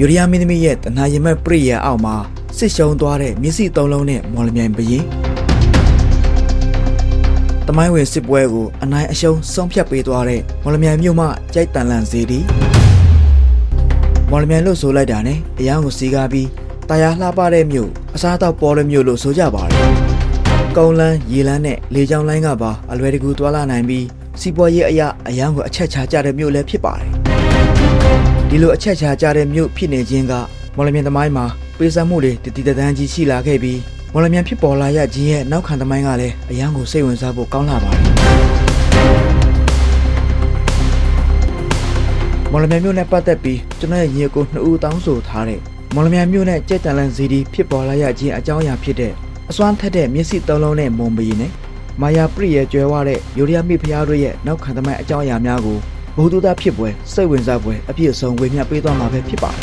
ယူရီးယားမင်းသမီးရဲ့တနာရင်မဲ့ပရိယာအောက်မှာစစ်ရှုံးသွားတဲ့မျက်စိသုံးလုံးနဲ့မော်လမြိုင်ဘရင်တမိုင်းဝင်စစ်ပွဲကိုအနိုင်အရှုံးဆုံးဖြတ်ပေးသွားတဲ့မော်လမြိုင်မြို့မှကြိုက်တန်လန့်စေတီမော်လမြိုင်လို့ဆိုလိုက်တာနဲ့အရန်ကိုစီးကားပြီးတာယာလှပတဲ့မြို့အစားအသောက်ပေါ်တဲ့မြို့လို့ဆိုကြပါတယ်ကုန်းလန်းရေလန်းနဲ့လေကြောင်းလိုင်းကပါအလွယ်တကူသွာလာနိုင်ပြီးစီးပွားရေးအရာအရန်ကိုအချက်ချာကြတဲ့မြို့လည်းဖြစ်ပါတယ် ဒီလိုအချက်ချာကြတဲ့မြို့ဖြစ်နေခြင်းကမော်လမြိုင်သမိုင်းမှာပေးစပ်မှုတွေတတိတတန်းကြီးရှိလာခဲ့ပြီးမော်လမြိုင်ဖြစ်ပေါ်လာရခြင်းရဲ့နောက်ခံသမိုင်းကလည်းအရန်ကိုစိတ်ဝင်စားဖို့ကောင်းလာပါတယ်မော်လမြိုင်မြို့နဲ့ပတ်သက်ပြီးကျွန်တော်ရဲ့ညီအကိုနှစ်ဦးတောင်းဆိုထားတဲ့မော်လမြိုင်မြို့နဲ့ကြက်တန်လန်စီဒီဖြစ်ပေါ်လာရခြင်းအကြောင်းအရာဖြစ်တဲ့အစွမ်းထက်တဲ့မျက်စိသုံးလုံးနဲ့မွန်ပီနဲ့မာယာပရိရဲ့ကျွဲဝတဲ့ယူရီးယားမိဖုရားတို့ရဲ့နောက်ခံသမိုင်းအကြောင်းအရာများကို ဘုဒ္ဓတာဖြစ်ပွဲစိတ်ဝင်စားပွဲအပြည့်အစုံဝေမျှပေးသွားမှာပဲဖြစ်ပါတယ်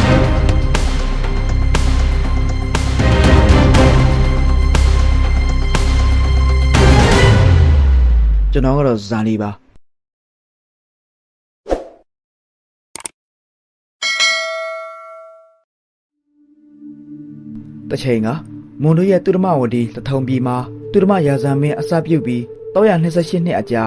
ကျွန်တော်ကတော့ဇာလီပါတစ်ချိန်ကမွန်တို့ရဲ့သူရမဝတီတထုံပြည်မှာသူရမရာဇာမင်းအစပြုတ်ပြီး328နှစ်အကြာ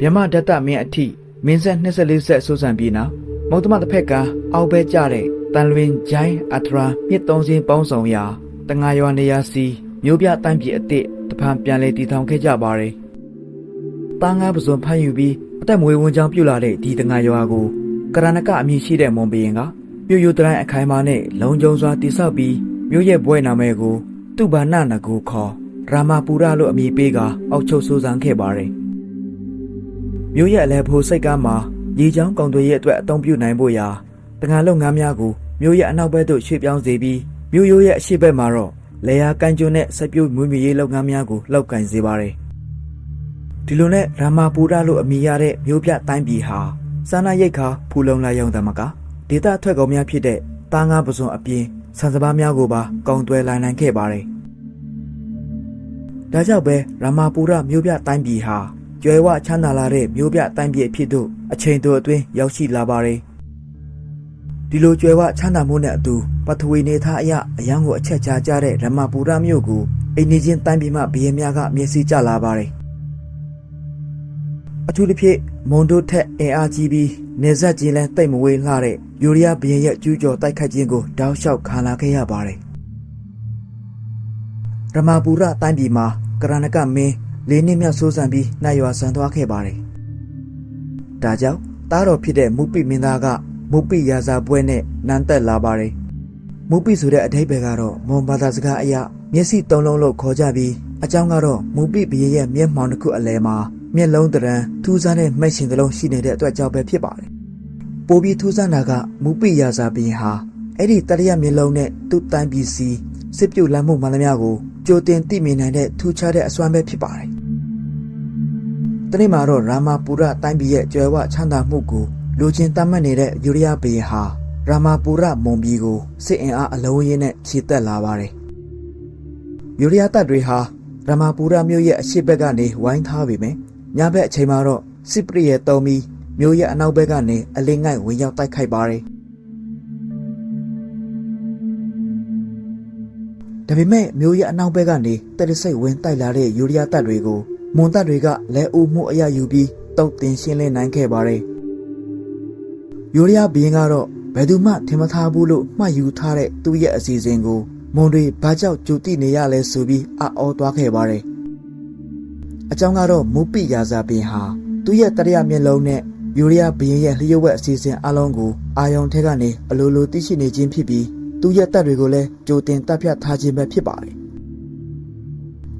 မြမဒတ္တမင်းအထိ မင်းဆက်24ဆက်ဆိုးဆန်ပြီးနောက်မုတ်တမတစ်ဖက်ကအောက်ဘဲကျတဲ့တန်လွင်ဂျိုင်းအထရာမြစ်သုံးစင်းပေါင်းဆောင်ရာတငါရွာနေရာစီမျိုးပြတန့်ပြည်အစ်စ်တဖန်ပြန်လဲတည်ထောင်ခဲ့ကြပါတယ်။တာငါပစွန်ဖမ်းယူပြီးအသက်မွေးဝန်းကြောင်းပြုလာတဲ့ဒီတငါရွာကိုကရဏကအမည်ရှိတဲ့မွန်ဘီရင်ကပြို့ယူတရိုင်းအခိုင်အမာနဲ့လုံခြုံစွာတိဆောက်ပြီးမြို့ရဲ့ဘွဲ့နာမည်ကို သူဘာနနကူခေါ်ရာမာပူရလို့အမည်ပေးကအောက်ချုပ်ဆိုးစံခဲ့ပါတယ်။ မြို့ရဲ့အလဲဖိုးစိတ်ကားမှာရေချောင်းကောင်တွေရဲ့အတွက်အသုံးပြုနိုင်ဖို့ရာတငါလုပ်ငန်းများကိုမြို့ရဲ့အနောက်ဘက်သို့ရွှေ့ပြောင်းစေပြီးမြို့ရိုးရဲ့အရှေ့ဘက်မှာတော့လေယာကန်ကျွန်းနဲ့စက်ပြုတ်မွေးမြူရေးလုပ်ငန်းများကိုလောက်ကင်စေပါတယ်။ဒီလိုနဲ့ရာမာပူရလို့အမည်ရတဲ့မြို့ပြတိုင်းပြည်ဟာစာနာရိတ်ခါဖူလုံလာရုံတမကဒေသထွက်ကုန်များဖြစ်တဲ့တာငါပစွန်အပြင်ဆန်စပါးများကိုပါကောင်းတွယ်လာနိုင်ခဲ့ပါတယ်။ဒါကြောင့်ပဲရာမာပူရမြို့ပြတိုင်းပြည်ဟာ ကျွဲဝချမ်းသာလာတဲ့မြို့ပြတိုင်းပြည်အဖြစ်သို့အချိန်တိုအတွင်းရောက်ရှိလာပါတယ်။ဒီလိုကျွဲဝချမ်းသာမှုနဲ့အတူပထဝီနေသားအရအရန်ကိုအချက်ချာကြတဲ့ရမပူရမြို့ကိုအိန္ဒိချင်းတိုင်းပြည်မှဘီရင်များကမျက်စိကျလာပါတယ်။အထူးသဖြင့်မွန်တို့ထက်အင်အားကြီးပြီးနေဆက်ချင်းလဲတိတ်မဝေးလှတဲ့ယူရီးယားဘီရင်ရဲ့ကျူးကျော်တိုက်ခိုက်ခြင်းကိုတောက်လျှောက်ခံလာခဲ့ရပါတယ်။ရမပူရတိုင်းပြည်မှာကရဏကမင်း လေးနှစ်မြောက်ဆိုးဆန်ပြီးနိုင်ရွာဆန်သွားခဲ့ပါတယ်။ဒါကြောင့်တားတော်ဖြစ်တဲ့မုပိမင်းသားကမုပိရာဇာပွဲနဲ့နန်းသက်လာပါတယ်။မုပိဆိုတဲ့အဓိပ္ပာယ်ကတော့မွန်ဘာသာစကားအရမျက်စိသုံးလုံးလို့ခေါ်ကြပြီးအကြောင်းကတော့မုပိဘီရဲ့မျက်မှောင်တစ်ခုအလဲမှာမျက်လုံးတရံထူးဆန်းတဲ့မှိတ်ရှင်တစ်လုံးရှိနေတဲ့အတွက်ကြောင့်ပဲဖြစ်ပါတယ်။ပိုပြီးထူးဆန်းတာကမုပိရာဇာဘီရင်ဟာအဲ့ဒီတရရမျက်လုံးနဲ့သူ့တိုင်းပြည်စီစစ်ပြုတ်လမ်းမှုမှန်သမျှကိုကြိုတင်သိမြင်နိုင်တဲ့ထူးခြားတဲ့အစွမ်းပဲဖြစ်ပါတယ်။ တနေ့မှာတော့ရာမာပူရတိုင်းပြည်ရဲ့ကြွယ်ဝချမ်းသာမှုကိုလူချင်းတတ်မှတ်နေတဲ့ယူရီးယားဘီရင်ဟာရာမာပူရမွန်ပြည်ကိုစစ်အင်အားအလုံးရင်းနဲ့ခြေတက်လာပါတယ်။ယူရီးယားတပ်တွေဟာရာမာပူရမြို့ရဲ့အရှေ့ဘက်ကနေဝိုင်းထားပေမယ့်ညဘက်အချိန်မှာတော့စစ်ပရိရဲ့တုံးပြီးမြို့ရဲ့အနောက်ဘက်ကနေအလင်းငိုက်ဝင်ရောက်တိုက်ခိုက်ပါတယ်။ဒါပေမဲ့မြို့ရဲ့အနောက်ဘက်ကနေတက်တဆိတ်ဝင်တိုက်လာတဲ့ယူရီးယားတပ်တွေကို မွန်တပ်တွေကလဲအိုမှုအရယူပြီးတုတ်တင်ရှင်းလင်းနိုင်ခဲ့ပါတယ်။ယူရီးယားဘီရင်ကတော့ဘယ်သူမှထင်မထားဘူးလို့မှတ်ယူထားတဲ့သူ့ရဲ့အစီအစဉ်ကိုမွန်တွေဘာကြောင့်ကြိုတိနေရလဲဆိုပြီးအော်သွားခဲ့ပါတယ်။အကြောင်းကတော့မူပိယာဇာဘင်ဟာသူ့ရဲ့တရရမျက်လုံးနဲ့ယူရီးယားဘီရင်ရဲ့လျှို့ဝှက်အစီအစဉ်အလုံးကိုအာယုံထဲကနေအလိုလိုသိရှိနေခြင်းဖြစ်ပြီးသူ့ရဲ့တပ်တွေကိုလည်းကြိုတင်တပ်ဖြတ်ထားခြင်းပဲဖြစ်ပါတယ်။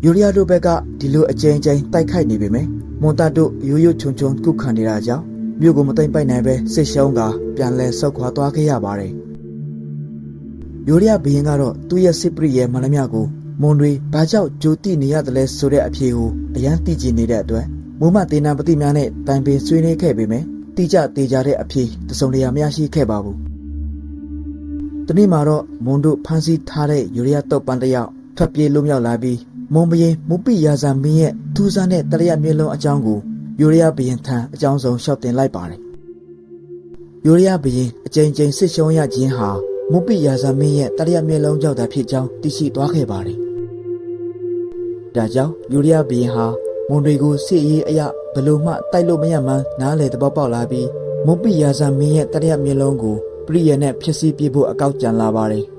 ယူရီးယားတို့ဘက်ကဒီလိုအကြိမ်ကြိမ်တိုက်ခိုက်နေပေမယ့်မွန်တပ်တို့ရိုးရိုးချုံချုံကုခံနေတာကြောင့်မြို့ကိုမသိမ့်ပိုက်နိုင်ပဲစစ်ရှုံးကပြန်လဲဆုတ်ခွာသွားခဲ့ရပါတယ်။ယူရီးယားဘီရင်ကတော့သူ့ရဲ့စစ်ပရိရဲ့မန္တမြကိုမွန်တွေဘာကြောင့်ကြိုတိနေရတယ်လဲဆိုတဲ့အဖြေကိုအရန်သိကျင်နေတဲ့အတွက်မုံမတေနာပတိများနဲ့တိုင်ပင်ဆွေးနွေးခဲ့ပေမယ့်တိကျသေးကြတဲ့အဖြေတစုံတရာမရရှိခဲ့ပါဘူး။ဒီနေ့မှာတော့မွန်တို့ဖမ်းဆီးထားတဲ့ယူရီးယားတုတ်ပန်တစ်ယောက်ထွက်ပြေးလွတ်မြောက်လာပြီး မွန်ဘရင်မူပိယာဇာမင်းရဲ့ထူးဆန်းတဲ့တရရမျိုးလုံးအကြောင်းကိုယူရီးယားဘရင်ထံအကြောင်းဆုံးလျှောက်တင်လိုက်ပါတယ်။ယူရီးယားဘရင်အကြိမ်ကြိမ်စစ်ရှုံးရခြင်းဟာမမုပိယာဇာမင်းရဲ့တရရမျက်လုံးကြောင့်သာဖြစ်ကြောင်းသိရှိသွားခဲ့ပါတယ်။ဒါကြောင့်ယူရီးယားဘီရင်ဟာမွန်တွေကိုစစ်ရေးအရဘယ်လို့မှတိုက်လို့မရမှန်းနားလေသဘောပေါက်လာပြီးမုပိယာဇာမင်းရဲ့တရရမျက်လုံးကိုပရိယနဲ့ဖြစ်စီပြဖို့အကောက်ကြံလာပါတယ်။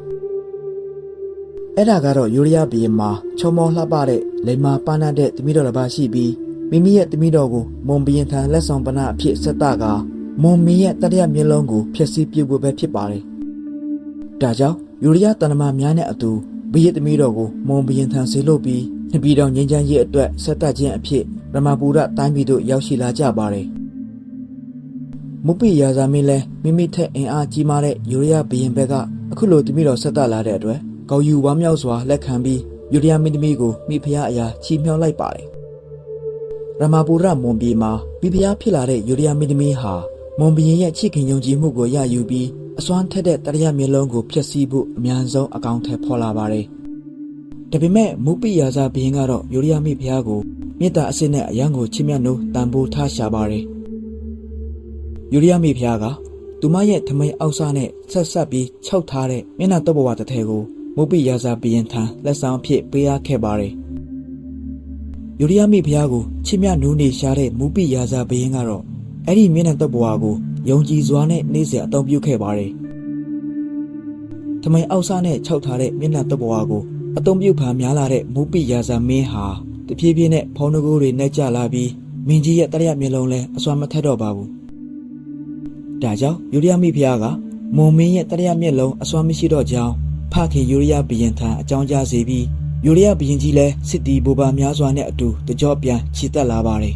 အဲ့ဒါကတော့ယူရီးယားဘီရင်မှာချုံမောလှပတဲ့လိမ္မာပန်းတဲ့တမိတော်တစ်ပါးရှိပြီးမိမိရဲ့တမိတော်ကိုမွန်ဘီရင်ထံလက်ဆောင်ပနာအဖြစ်ဆက်တာကမွန်မင်းရဲ့တရရမျက်လုံးကိုဖြစ်စီပြဖို့ပဲဖြစ်ပါတယ်။ဒါကြောင့်ယူရီးယားတန်တမာများနဲ့အတူဘီရဲ့တမိတော်ကိုမွန်ဘီရင်ထံဆေလို့ပြီးနှစ်ပြည်တော်ငင်းချမ်းရေးအတွက်ဆက်တက်ခြင်းအဖြစ်ရမပူရတိုင်းပြည်တို့ရောက်ရှိလာကြပါတယ်။မုပိယာဇာမင်းလည်းမိမိထက်အင်အားကြီးမားတဲ့ယူရီးယားဘီရင်ဘက်ကအခုလိုတမိတော်ဆက်တက်လာတဲ့အတွက် ကော်ယူဝမ်းမြောက်စွာလက်ခံပြီးယူရီးယားမင်းသမီးကိုမိဖုရားအရာချီးမြှောက်လိုက်ပါတယ်။ရမပူရမွန်ပြည်မှာမိဖုရားဖြစ်လာတဲ့ယူရီးယားမင်းသမီးဟာမွန်ဘီရင်ရဲ့ချစ်ခင်ယုံကြည်မှုကိုရယူပြီးအစွမ်းထက်တဲ့တရရမျက်လုံးကိုဖျက်ဆီးဖို့အများဆုံးအကောင့်ထဲဖော်လာပါတယ်။ဒါပေမဲ့မုပိယာဇာဘီရင်ကတော့ယူရီးယားမိဖုရားကိုမေတ္တာအစစ်နဲ့အယံကိုချစ်မြတ်နိုးတန်ဖိုးထားရှာပါတယ်။ယူရီးယားမိဖုရားကသူမရဲ့ထမိန်အောက်စားနဲ့ဆက်ဆက်ပြီးခြောက်ထားတဲ့မျက်နှာတော့ဘဝတစ်ထည်ကို မုပိယာဇာဘီရင်ထံလက်ဆောင်အဖြစ်ပေးရခဲ့ပါတယ်။ယူရီးယားမိဖုရားကိုချစ်မြတ်နိုးနေရှာတဲ့မုပိယာဇာဘီရင်ကတော့အဲ့ဒီမျက်နှာတော့ဘဝကိုယုံကြည်စွာနဲ့နေ့စဉ်အသုံးပြုခဲ့ပါတယ်။ထမိန်အောက်စားနဲ့ခြောက်ထားတဲ့မျက်နှာတော့ဘဝကိုအသုံးပြုဖန်များလာတဲ့မုပိယာဇာမင်းဟာတဖြည်းဖြည်းနဲ့ဖောင်းနှကိုးတွေနဲ့ကျလာပြီးမင်းကြီးရဲ့တရရမျက်လုံးလဲအစွမ်းမထက်တော့ပါဘူး။ဒါကြောင့်ယူရီးယားမိဖုရားကမုံမင်းရဲ့တရရမျက်လုံးအစွမ်းမရှိတော့ကြောင်း ဖခင်ယူရီးယားဘီရင်ထံအကြောင်းကြားစေပြီးယူရီးယားဘီရင်ကြီးလည်းစစ်တီဘူပါများစွာနဲ့အတူတကြောပြန်ခြေတက်လာပါတယ်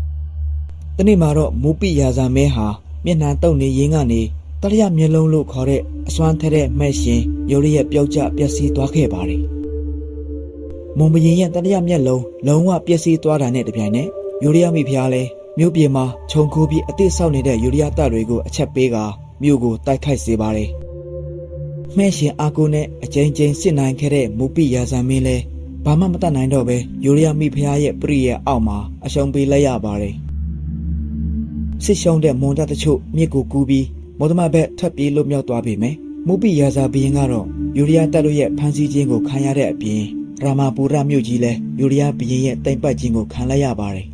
။တနေ့မှာတော့မူပိယာဇာမဲဟာမျက်နှာတုံနေရင်းကနေတရရမျက်လုံးလို့ခေါ်တဲ့အစွမ်းထက်တဲ့မဲ့ရှင်ယူရီးရဲ့ပျောက်ကျပျက်စီးသွားခဲ့ပါတယ်။မုံဘရင်ရဲ့တရရမျက်လုံးလုံးဝပျက်စီးသွားတာနဲ့တပြိုင်နက်ယူရီးယားမိဖုရားလည်းမြို့ပြင်မှာခြုံခိုးပြီးအသစ်ဆောက်နေတဲ့ယူရီးယားတပ်တွေကိုအချက်ပေးကမြို့ကိုတိုက်ခိုက်စေပါတယ်။ မှဲ့ရှင်အာကိုနဲ့အကြိမ်ကြိမ်စစ်နိုင်ခဲ့တဲ့မူပိယာဇာမင်းလည်းဘာမှမတတ်နိုင်တော့ပဲယူရီးယားမိဖုရားရဲ့ပရိရဲ့အောက်မှာအရှုံးပေးလိုက်ရပါတယ်။စစ်ရှုံးတဲ့မွန်တပ်တချို့မြစ်ကိုကူးပြီးမော်ဒမဘက်ထွက်ပြေးလွတ်မြောက်သွားပြီမယ်။မူပိယာဇာဘီရင်ကတော့ယူရီးယားတပ်တို့ရဲ့ဖမ်းဆီးခြင်းကိုခံရတဲ့အပြင်ရာမာပူရမြို့ကြီးလည်းယူရီးယားဘီရင်ရဲ့တိမ်ပတ်ခြင်းကိုခံလိုက်ရပါတယ်။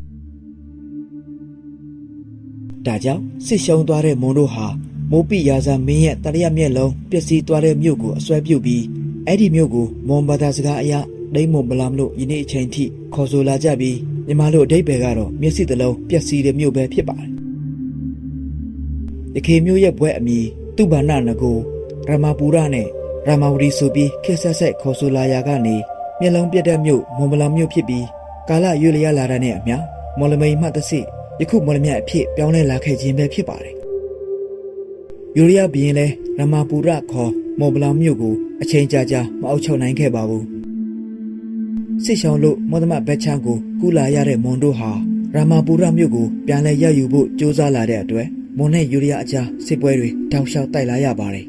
ဒါကြောင့်စစ်ရှုံးသွားတဲ့မွန်တို့ဟာ မိုးပိယာဇာမင်းရဲ့တရရမျက်လုံးပျက်စီးသွားတဲ့မြို့ကိုအစွဲပြုတ်ပြီးအဲ့ဒီမြို့ကိုမွန်ဘာသာစကားအရဒိမ့်မွန်ပလမ်လို့ယနေ့အချိန်ထိခေါ်ဆိုလာကြပြီးမြန်မာလိုအဓိပ္ပာယ်ကတော့မျက်စိတစ်လုံးပျက်စီးတဲ့မြို့ပဲဖြစ်ပါတယ်။ရခေမြို့ရဲ့ဘွဲ့အမီသူဘာနာနကိုရမပူရနဲ့ရမဝရီဆိုပြီးခက်ဆက်ဆက်ခေါ်ဆိုလာရာကနေမျက်လုံးပြတ်တဲ့မြို့မွန်ပလမ်မြို့ဖြစ်ပြီးကာလရွေလျာလာတဲ့နဲ့အမျှမော်လမိန်မှတသိယခုမော်လမြတ်အဖြစ်ပြောင်းလဲလာခဲ့ခြင်းပဲဖြစ်ပါတယ်။ ယူရီးယားဘီရင်လဲရမပူရခေါ်မော်ဘလောင်မြို့ကိုအချိန်ကြာကြာမအောက်ချုပ်နိုင်ခဲ့ပါဘူး။စစ်ရှောင်းလို့မော်ဒမဘက်ချန်ကိုကူလာရတဲ့မွန်တို့ဟာရမပူရမြို့ကိုပြန်လဲရယူဖို့ကြိုးစားလာတဲ့အတွက်မွန်နဲ့ယူရီးယားအကြားစစ်ပွဲတွေတောက်လျှောက်တိုက်လာရပါတယ်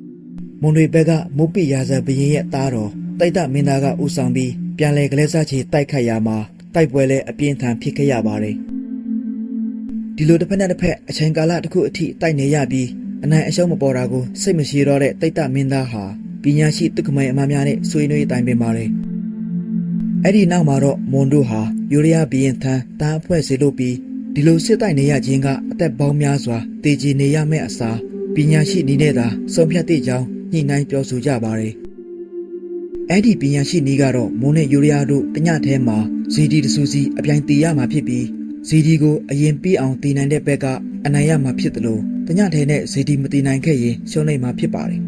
။မွန်တွေဘက်ကမုတ်ပိရာဇဘီရင်ရဲ့သားတော်တိုက်တမင်းသားကဦးဆောင်ပြီးပြန်လဲကလေးစားချီတိုက်ခတ်ရမှာတိုက်ပွဲလဲအပြင်းထန်ဖြစ်ခဲ့ရပါတယ်။ဒီလိုတစ်ဖက်နဲ့တစ်ဖက်အချိန်ကာလတစ်ခုအထိတိုက်နေရပြီး အနိုင်အရှုံးမပေါ်တာကိုစိတ်မရှိတော့တဲ့တိတ်တမင်းသားဟာပညာရှိတုကမိုင်အမများနဲ့ဆွေးနွေးတိုင်ပင်ပါတယ်။အဲ့ဒီနောက်မှာတော့မွန်တို့ဟာယူရီးယားဘီရင်ထံတားအဖွဲ့စေလို့ပြီးဒီလိုစစ်တိုက်နေရခြင်းကအသက်ပေါင်းများစွာတည်ကြည်နေရမယ့်အစားပညာရှိနီးနဲ့သာဆုံးဖြတ်သည့်ကြောင်းညှိနှိုင်းပြောဆိုကြပါတယ်။အဲ့ဒီပညာရှိနီးကတော့မွန်နဲ့ယူရီးယားတို့တညထဲမှာဇီဒီတဆူစီအပြိုင်တည်ရမှာဖြစ်ပြီးဇီဒီကိုအရင်ပြီးအောင်တည်နိုင်တဲ့ဘက်ကအနိုင်ရမှာဖြစ်တယ်လို့ တညထဲနဲ့ဇီဒီမတည်နိုင်ခဲ့ရင်ရှုံးနိုင်မှာဖြစ်ပါတယ်။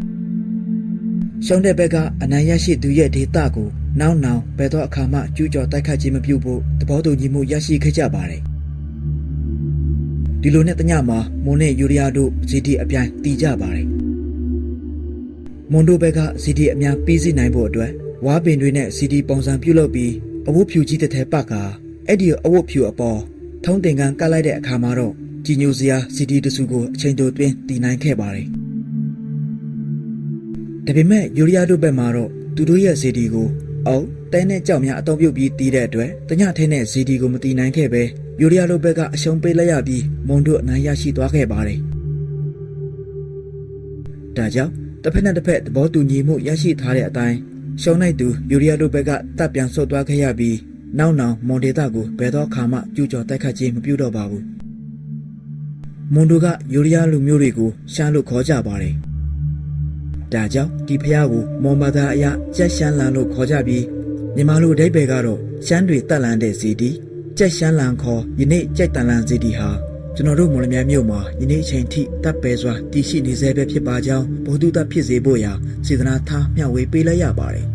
ရှုံးတဲ့ဘက်ကအနိုင်ရရှိသူရဲ့ဒေတာကိုနောက်နောက်ဘယ်တော့အခါမှကျူးကျော်တိုက်ခတ်ခြင်းမပြုဖို့သဘောတူညီမှုရရှိခဲ့ကြပါတယ်။ဒီလိုနဲ့တညမှာမွန်နဲ့ယူရီးယားတို့ဇီဒီအပြိုင်တည်ကြပါတယ်။မွန်တို့ဘက်ကဇီဒီအများပြီးစီးနိုင်ဖို့အတွက်ဝါပင်တွေနဲ့ဇီဒီပုံစံပြုလုပ်ပြီးအဝတ်ဖြူကြီးတစ်ထည်ပတ်ကအဲ့ဒီအဝတ်ဖြူအပေါ်ထုံးတင်ကန်ကတ်လိုက်တဲ့အခါမှာတော့ ကြည်ညိုစရာစီဒီတစုကိုအချိန်တိုတွင်းတည်နိုင်ခဲ့ပါတယ်။ဒါပေမဲ့ယူရီးယားတို့ဘက်မှာတော့သူတို့ရဲ့စီဒီကိုအောက်တဲနဲ့ကြောက်များအသုံးပြုပြီးတည်တဲ့အတွက်တညထဲနဲ့စီဒီကိုမတည်နိုင်ခဲ့ပဲယူရီးယားတို့ဘက်ကအရှုံးပေးလိုက်ရပြီးမွန်တို့အနိုင်ရရှိသွားခဲ့ပါတယ်။ဒါကြောင့်တစ်ဖက်နဲ့တစ်ဖက်သဘောတူညီမှုရရှိထားတဲ့အတိုင်းရှုံးနိုင်သူယူရီးယားတို့ဘက်ကတပ်ပြန်ဆုတ်သွားခဲ့ရပြီးနောက်နောင်မွန်ဒေတာကိုဘယ်တော့ခါမှကျူးကျော်တိုက်ခတ်ခြင်းမပြုတော့ပါဘူး မွန်တို့ကယူရီးယားလူမျိုးတွေကိုရှားလို့ခေါ်ကြပါတယ်ဒါကြောင့်ဒီဖျားကိုမွန်ဘာသာအရကြက်ရှမ်းလန်လို့ခေါ်ကြပြီးမြန်မာလူအဓိပ္ပာယ်ကတော့ရှမ်းတွေတက်လန်တဲ့စီတီကြက်ရှမ်းလန်ခေါ်ယနေ့ကြက်တန်လန်စီတီဟာကျွန်တော်တို့မော်လမြိုင်မြို့မှာယနေ့အချိန်ထိတပ်ပယ်စွာတည်ရှိနေဆဲပဲဖြစ်ပါကြောင်းဗုဒ္ဓတပ်ဖြစ်စေဖို့ရာစေတနာထားမျှဝေပေးလိုက်ရပါတယ်